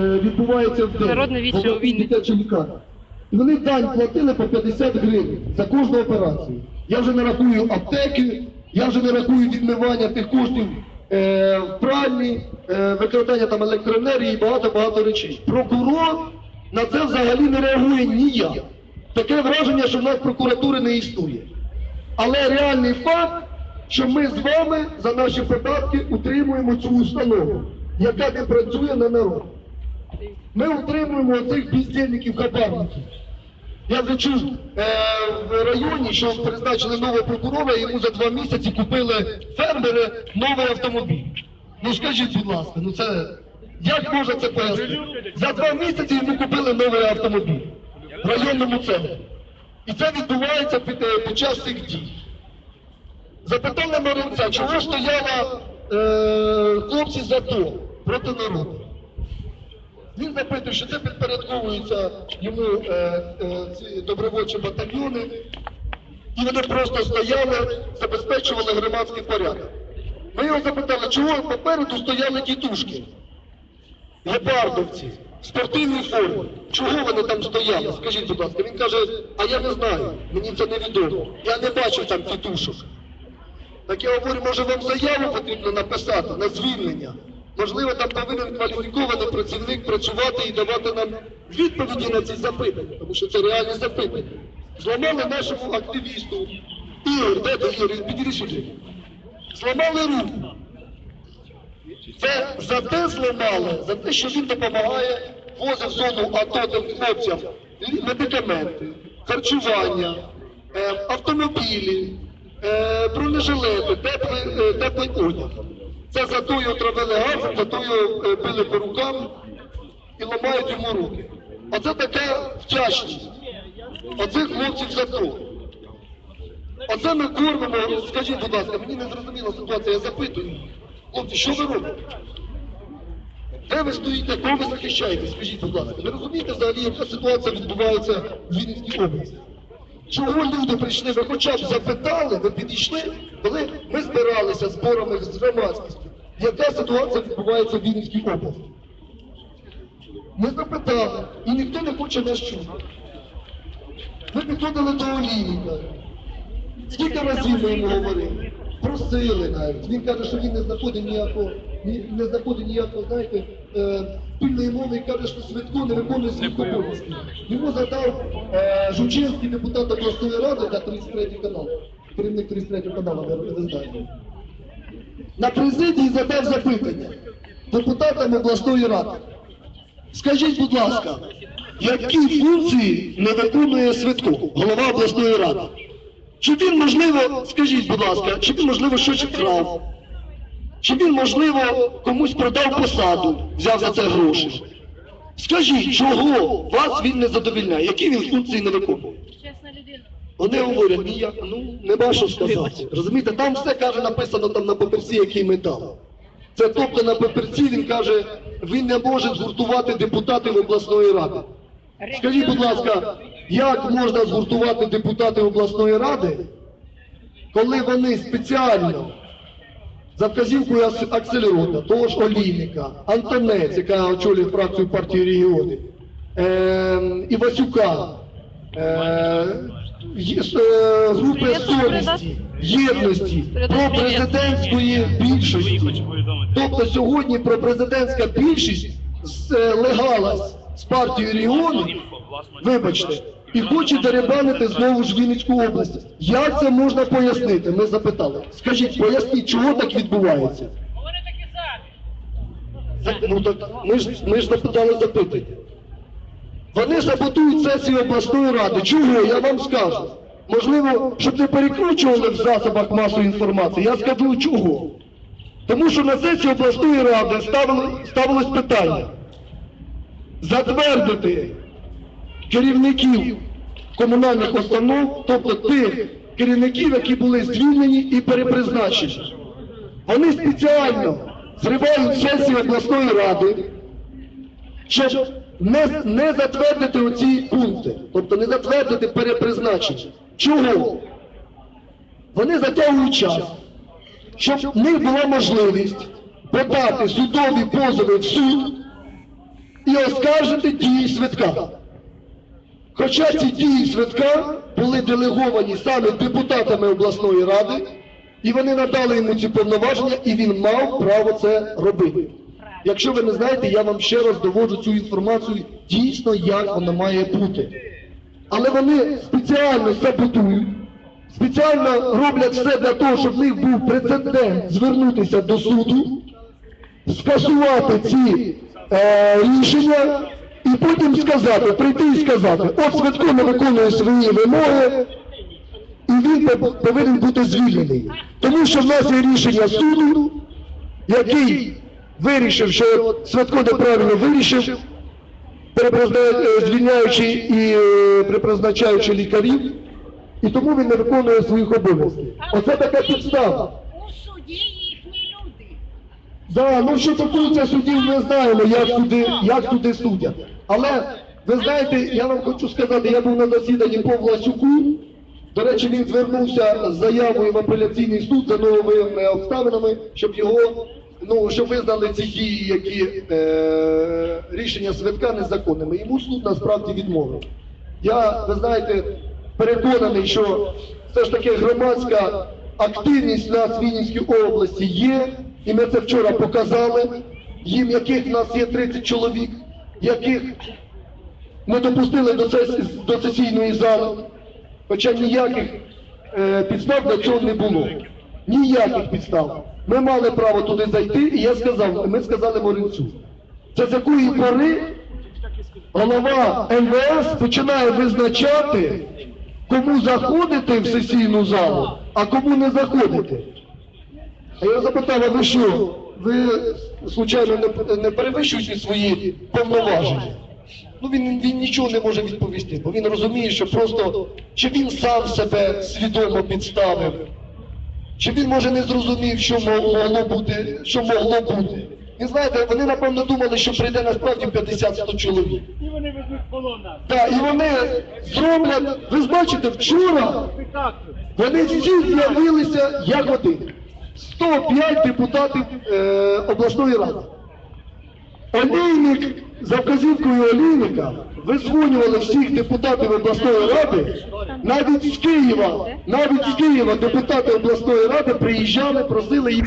відбувається в день. Дитячій лікарні. І вони дань платили по 50 гривень за кожну операцію. Я вже не рахую аптеки, я вже не рахую відмивання тих коштів е, в пральні, е, викрадання там електроенергії і багато-багато речей. Прокурор на це взагалі не реагує ніяк. Таке враження, що в нас прокуратури не існує. Але реальний факт, що ми з вами за наші податки утримуємо цю установу, яка не працює на народ. Ми утримуємо цих бездельників хабарників. Я вже чув е, в районі, що призначили нового прокурора, йому за два місяці купили фермери новий автомобіль. Ну скажіть, будь ласка, ну це як можна це пояснити? За два місяці йому купили новий автомобіль в районному центрі. І це відбувається під, е, під час цих дій. Запитали Маринця, чого стояла е, хлопці з АТО проти народу. Він запитує, що це підпорядковується йому е, е, ці добровольчі батальйони, і вони просто стояли, забезпечували громадський порядок. Ми його запитали, чого попереду стояли тітушки, гепардовці, в спортивній. Чого вони там стояли? Скажіть, будь ласка, він каже, а я не знаю, мені це невідомо. Я не бачив там тітушок. Так я говорю, може вам заяву потрібно написати на звільнення. Можливо, там повинен кваліфікований працівник працювати і давати нам відповіді на ці запитання, тому що це реальні запитання. Зламали нашому активісту. Ігор, де ти Ігор? Підійди. Зламали руку. Це за те зламали, за те, що він допомагає, возив зону АТО тим хлопцям медикаменти, харчування, е, автомобілі, е, бронежилети, теплий, е, теплий одяг. Це за його травили газом, за його е, били по рукам і ламають йому руки. Оце така вдячність. Оцих хлопців за то. Оце ми кормимо, скажіть, будь ласка, мені не зрозуміла ситуація, я запитую. Хлопці, що ви робите? Де ви стоїте, кого ви захищаєте? Скажіть, будь ласка, ви розумієте взагалі, яка ситуація відбувається в Вінницькій області? Чого люди прийшли? Ви хоча б запитали, ви підійшли, коли ми збиралися зборами з громадськістю. Яка ситуація відбувається в Вінницькій області? Ми запитали, і ніхто не хоче нас чути. Ми підходили до Олійника. Скільки разів ми йому говорили? Просили навіть. Він каже, що він не знаходить ніякого, ні- не знаходить ніякого, знаєте, е, спільної мови і каже, що Святко не виконує своїх обов'язків. Йому задав е, Жучинський депутат обласної ради та 33 канал. Керівник 33 каналу, ви, ви знаєте. На президії задав запитання депутатам обласної ради. Скажіть, будь ласка, які функції не виконує Святко, голова обласної ради? Чи він, можливо, скажіть, будь ласка, чи він, можливо, щось вкрав? Чи він, можливо, комусь продав посаду, взяв за це гроші? Скажіть, чого вас він не задовільняє? Які він функції не виконує? Вони говорять, ніяк, ну, нема що сказати. Розумієте, там все каже написано там на папірці, який ми дали. Це тобто на папірці він каже, він не може згуртувати депутатів обласної ради. Скажіть, будь ласка, як можна згуртувати депутатів обласної ради, коли вони спеціально за вказівкою Аксельрода, того ж Олійника, Антонець, яка очолює фракцію партії регіонів, е, Івасюка, е, е, групи совісті, єдності, про президентської більшості. Тобто сьогодні про президентська більшість злегалась з партією регіону, вибачте, і хоче деребанити знову ж Вінницьку область. Як це можна пояснити? Ми запитали. Скажіть, поясніть, чого так відбувається? Вони такі самі. Ну так ми ж ми ж запитали запитання. Вони саботують сесію обласної ради. Чого? Я вам скажу. Можливо, щоб не перекручували в засобах масової інформації. Я скажу чого. Тому що на сесії обласної ради ставили, ставилось питання затвердити керівників комунальних установ, тобто тих керівників, які були звільнені і перепризначені. Вони спеціально зривають сесію обласної ради, щоб не, не затвердити оці пункти, тобто не затвердити перепризначення. Чого? Вони затягують час, щоб в них була можливість подати судові позови в суд і оскаржити дії свідка. Хоча ці дії свідка були делеговані саме депутатами обласної ради, і вони надали йому ці повноваження, і він мав право це робити. Якщо ви не знаєте, я вам ще раз доводжу цю інформацію дійсно, як вона має бути. Але вони спеціально саботують, спеціально роблять все для того, щоб в них був прецедент звернутися до суду, скасувати ці е, рішення і потім сказати, прийти і сказати, от Святко не виконує свої вимоги, і він повинен бути звільнений. Тому що в нас є рішення суду, який вирішив, що Святко неправильно вирішив, е, звільняючи і е, припризначаючи лікарів, і тому він не виконує своїх обов'язків. Оце така підстава. Да, ну що стосується судів, ми знаємо, як суди, як суди судять. Але ви знаєте, я вам хочу сказати, я був на засіданні по Власюку. До речі, він звернувся з заявою в апеляційний суд за новими обставинами, щоб його, ну щоб визнали ці дії, які е, рішення святка незаконними. Йому суд насправді відмовив. Я, ви знаєте, переконаний, що все ж таки громадська активність в нас в Вінницькій області є, і ми це вчора показали, їм яких нас є 30 чоловік, яких ми допустили до, сес- до сесійної зали, хоча ніяких е, підстав для цього не було. Ніяких підстав. Ми мали право туди зайти, і я сказав, ми сказали Моринцю. Це з якої пори голова МВС починає визначати, кому заходити в сесійну залу, а кому не заходити. А я запитав, а ви що? Ви случайно не, не перевищуєте свої повноваження? Ну він, він нічого не може відповісти, бо він розуміє, що просто чи він сам себе свідомо підставив, чи він може не зрозумів, що могло бути, що могло бути. І знаєте, вони напевно думали, що прийде насправді 50-100 чоловік. І вони везуть в полон нас. Так, і вони зроблять, ви бачите, вчора вони всі з'явилися як один. 105 депутатів е, обласної ради. Олійник, за вказівкою Олійника, визвонювали всіх депутатів обласної ради, навіть з Києва, навіть з Києва депутати обласної ради приїжджали, просили їх.